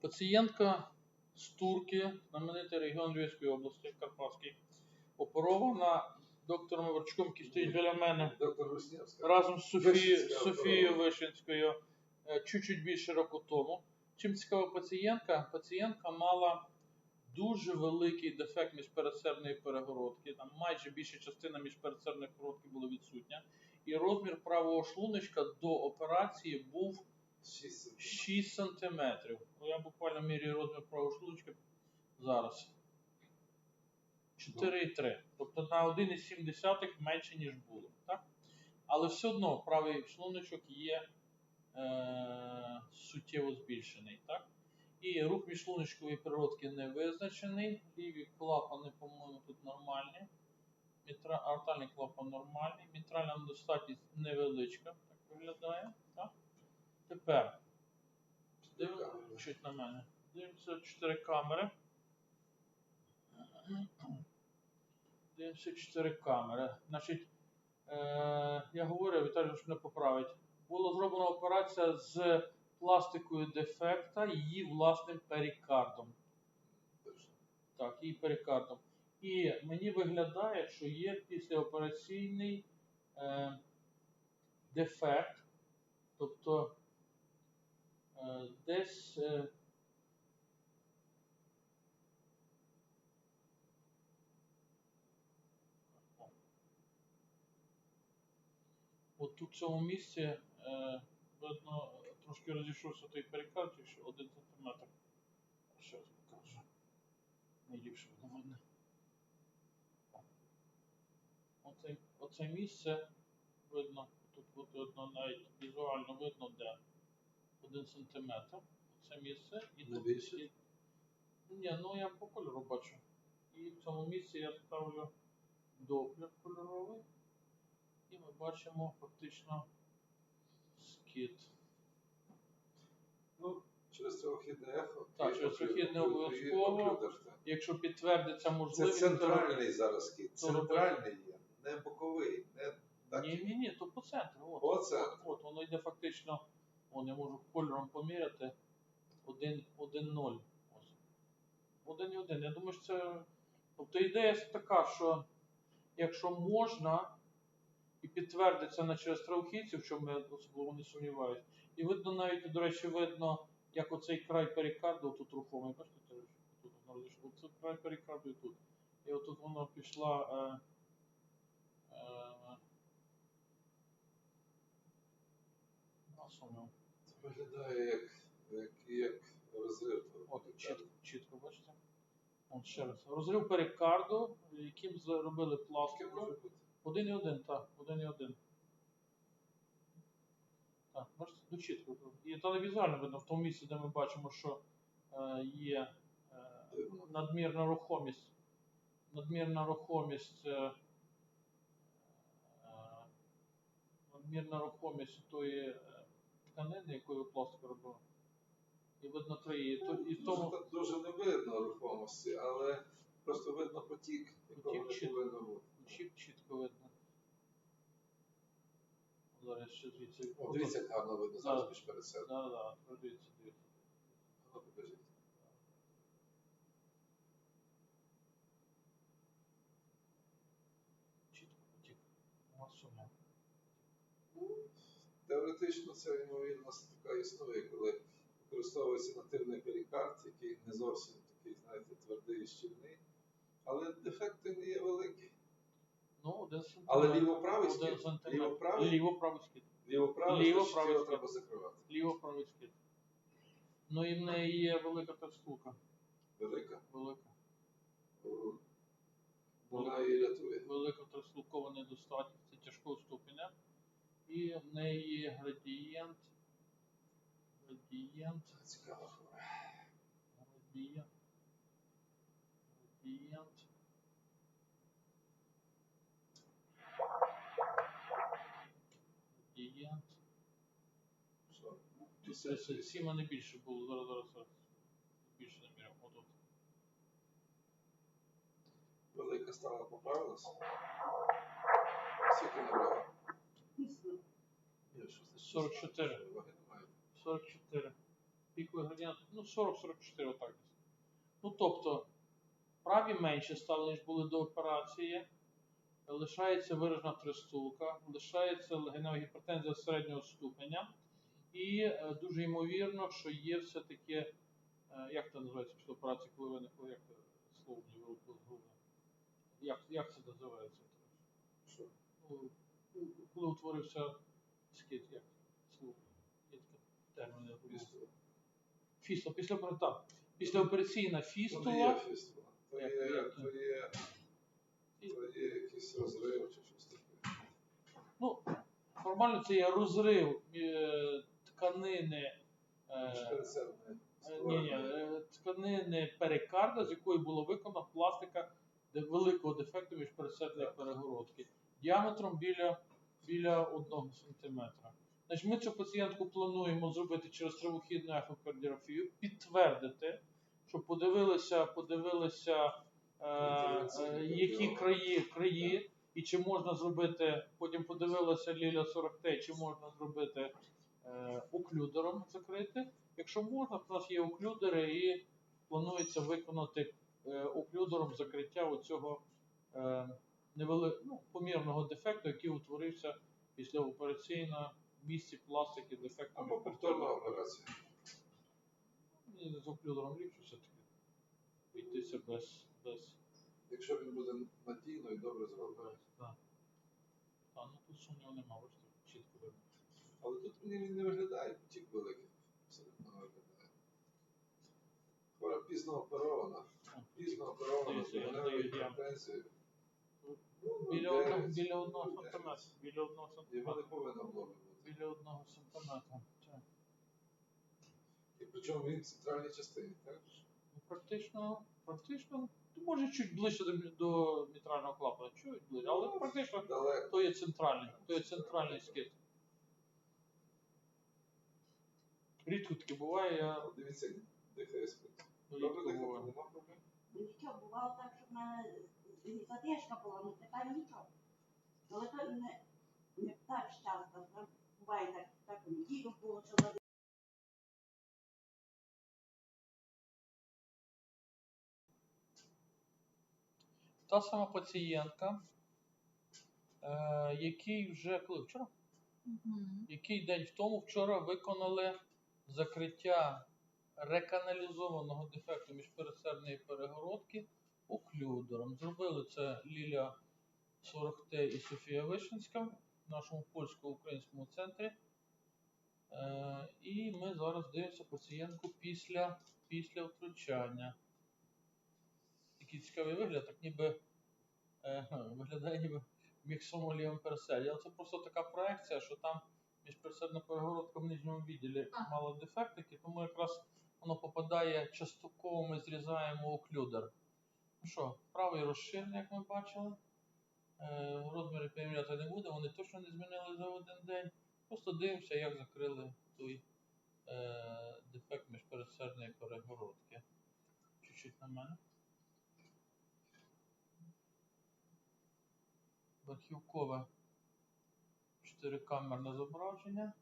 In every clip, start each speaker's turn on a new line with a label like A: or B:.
A: Пацієнтка з Турки, знаменитий регіон Львівської області, Карпатський, оперована доктором Верчком, який стоїть біля мене, разом з Софією, Софією. Вишинською, е, чуть-чуть більше року тому. Чим цікава пацієнтка? Пацієнтка мала дуже великий дефект міжпередсердної перегородки. Там майже більша частина міжпередсердної перегородки була відсутня. І розмір правого шлуночка до операції був
B: 6
A: 6 сантиметрів. Ну, я буквально міряю розмір правого шлуночка зараз. 4,3. Тобто на 1,7 менше, ніж було. Так? Але все одно правий шлуночок є е, суттєво збільшений. Так? І рух міжшлуночкової перегородки не визначений. Ліві клапани, по-моєму, тут нормальні. Мітра... Артальний клапан нормальний. Мітральна недостатність невеличка, так виглядає. Так? Тепер чуть на мене. Дивимося 4 камери. Дивимося 4 камери. Значить, е, я говорю, Віталій ж мене поправить. Була зроблена операція з пластикою дефекта її власним перикардом. Так, її перикардом. І мені виглядає, що є післяопераційний е, дефект. Тобто е, десь. Е, От в цьому місці е, видно, трошки розійшовся той перикард, що один сантиметр. Ще раз покажу. Найліпше на мене. Оце, оце місце видно, тут от видно навіть візуально видно, де один сантиметр. Оце місце і тут.
B: більше?
A: Ні, ну я по кольору бачу. І в цьому місці я ставлю доплер кольоровий. І ми бачимо фактично скид.
B: Ну, через трьохідне ехо.
A: Так, через трьохідне обов'язково. Якщо підтвердиться
B: Це
A: можливість.
B: центральний зараз кіт.
A: то робити.
B: Центральний є, не боковий, не.
A: Ні, ні, ні, то по центру. От.
B: По центру.
A: От, воно йде фактично, о, я можу кольором поміряти. 1-0. Ось. 1,1. Я думаю, що це. Тобто ідея така, що якщо можна і підтвердиться на через травхідців, в чому я особливо не сумніваюся. І видно навіть, до речі, видно, як оцей край перикарду тут рухомий. Бачите, тут воно. Оце край перикарду і тут. І отут воно пішла. Е, е, на.
B: Це виглядає як, як, як розрив.
A: От, чітко, чітко, бачите? От ще раз. Розрив перикарду, яким зробили
B: може?
A: Один і один, так, один і один. Так, бачите, ну чітко. І телевізуально видно в тому місці, де ми бачимо, що е, є е, надмірна рухомість. Надмірна рухомість. Е, е, надмірна рухомість тої е, тканини, якою пластик робили. І видно три. І, то, і в
B: Дуже,
A: тому,
B: так- дуже не видно рухомості, але просто видно потік, якого
A: Потік
B: не
A: чітко.
B: повинно бути.
A: чіп чітко видно. Зараз ще звідси.
B: О, дивіться, як гарно видно
A: Да.
B: зараз між перед себе.
A: Да, да, дивіться, дивіться.
B: Ну, покажіть.
A: Чітко потік. Масоня.
B: Теоретично це ймовірність така існує, коли використовується нативний перикард, який не зовсім такий, знаєте, твердий і щільний. Але дефекти не є великі.
A: Ну, один.
B: Але ліво-правий скид? Ліво-правий?
A: Ліво-правий скид.
B: Ліво-правий, ліво-правий
A: скид.
B: треба закривати.
A: Ліво-правий скид. Ну і в неї є велика текстурка.
B: Велика.
A: Велика.
B: Вона її рятує.
A: Велика текстуркова недостатність. Це тяжкого ступеня. І в неї градієнт. Градієнт.
B: Цікава хвора.
A: Градієнт. Градієнт. Градієнт.
B: Що?
A: 37, а не більше було. Зараз, зараз, зараз. Більше не міряв. Отут.
B: Велика стала поправилась. Скільки набрала? Ні, що значить?
A: 44. 44. піковий градієнт, ну 40-44 отак десь. Ну тобто, праві менше стали, ніж були до операції. Лишається виражена тристулка, лишається легенева гіпертензія середнього ступеня. І е, дуже ймовірно, що є все-таки, е, як це називається після операції, коли виникло, як це слово вилетіло? Як, як це називається? Ну, коли утворився скид, як слово? Є таке термін.
B: Фістула.
A: Після так, післяопераційна фістула.
B: фістула. То є, то є, то є якийсь розрив чи щось таке.
A: Ну, формально це є розрив е, тканини. Е, Е, Ні, ні, тканини перикарда, з якої було виконана пластика великого дефекту міжпересердної перегородки діаметром біля, біля 1 см. Значить, ми цю пацієнтку плануємо зробити через тривохідну ехокардіографію, підтвердити, щоб подивилися, подивилися е, е, які краї, краї, і чи можна зробити, потім подивилася Ліля 40Т, чи можна зробити е, оклюдером закрити. Якщо можна, то у нас є оклюдери і планується виконати е, оклюдером закриття оцього е, невели... ну, помірного дефекту, який утворився після операційно в місці пластики дефекту.
B: Або повторна операція.
A: Мені з оклюдером ліпше все-таки обійтися без, без
B: Якщо він буде надійно і добре зроблений.
A: Так. А, ну тут сумніву нема, бачите, чітко видно.
B: Але тут мені він не виглядає потік великий. Абсолютно не виглядає. Хвора пізно оперована. Пізно оперована. Ну,
A: Біля одного, біля одного
B: ну,
A: сантиметра.
B: дев'ять.
A: Біля одного
B: Його не повинно було.
A: Біля одного сантиметра. Так.
B: І причому він в центральній частині, так?
A: Ну, практично, практично, ну, може чуть ближче до, до мітрального клапана, чуть ближче, але практично
B: Далеко.
A: то є центральний, то є центральний скид. Рідко таке буває, я
B: От Дивіться, як дихає спить.
A: ну,
B: Добре
A: рідко буває.
B: нема проблем.
C: Ну нічого, бувало так, що в мене задержка була, ну тепер нічого. Але то не, не так часто. Буває так, так у неділю було, що.
A: Та сама пацієнтка, е, який вже коли вчора? який день в тому вчора виконали закриття реканалізованого дефекту міжпересердної перегородки оклюдером. Зробили це Ліля 40Т і Софія Вишинська в нашому польсько-українському центрі. Е, і ми зараз дивимося пацієнтку після, після втручання. Такий цікавий вигляд, так ніби е, виглядає ніби міксому лівим переседі. Але це просто така проекція, що там міжпересердна перегородка в нижньому відділі
D: А.
A: мала дефектики, тому якраз воно попадає частково, ми зрізаємо оклюдер. Ну що, правий розширений, як ми бачили. Е, розміри перевіряти не буде, вони точно не змінили за один день. Просто дивимося, як закрили той е, дефект міжпересердної перегородки. Чуть-чуть на мене. Верхівкове 4-камерне зображення.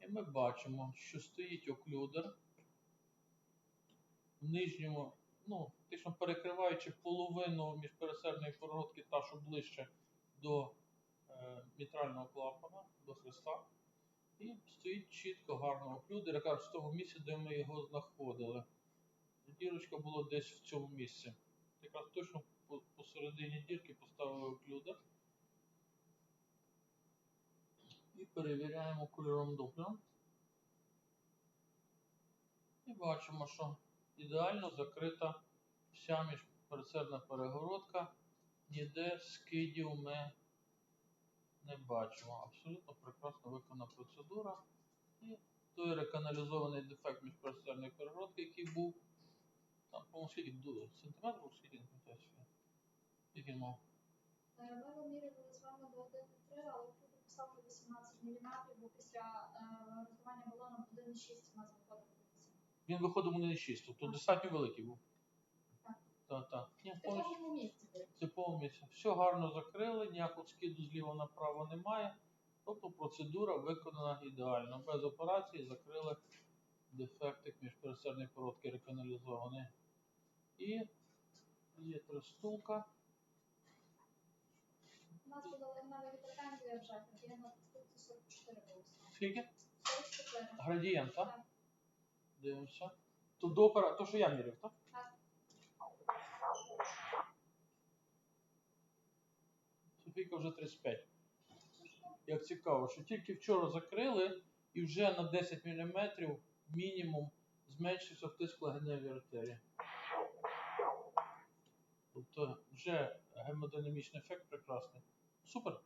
A: І ми бачимо, що стоїть оклюдер в нижньому, ну, фактично перекриваючи половину міжпересердної перегородки, та що ближче до е, мітрального клапана, до хреста. І стоїть чітко гарно оклюдер, якраз в тому місці, де ми його знаходили. Дірочка була десь в цьому місці. Якраз точно посередині дірки поставили оклюдер. І перевіряємо кольором доплером. І бачимо, що ідеально закрита вся міжпересердна перегородка. Ніде скидів ми не бачимо. Абсолютно прекрасно виконана процедура. І той реканалізований дефект міжпересердної перегородки, який був там, по-моєму, скільки до сантиметрів, скільки не пам'ятаю. скільки. Мав?
D: Е, Ми вимірювали з вами до 1,3, але тут поставили 18 мм, бо після е, роздування балону 1,6 у нас виходить 8.
A: Він виходив у 1,6, тобто достатньо великий був.
D: Так.
A: Так,
D: В
A: повністю
D: місці. речі.
A: місці. Все гарно закрили, ніякого скиду зліва направо немає. Тобто процедура виконана ідеально. Без операції закрили Дефектик міжпересердної коротки реканалізований. І є тростулка.
D: У нас подали навіть претензія вже, тоді на підступці 44 голоси.
A: Скільки?
D: 44.
A: Градієнт, так? Дивимося. То до опера, то, що я міряв,
D: так?
A: Софійка вже 35. Як цікаво, що тільки вчора закрили і вже на 10 мм мінімум зменшився втиск лагеневої артерії. Тобто вже гемодинамічний ефект прекрасний. Супер.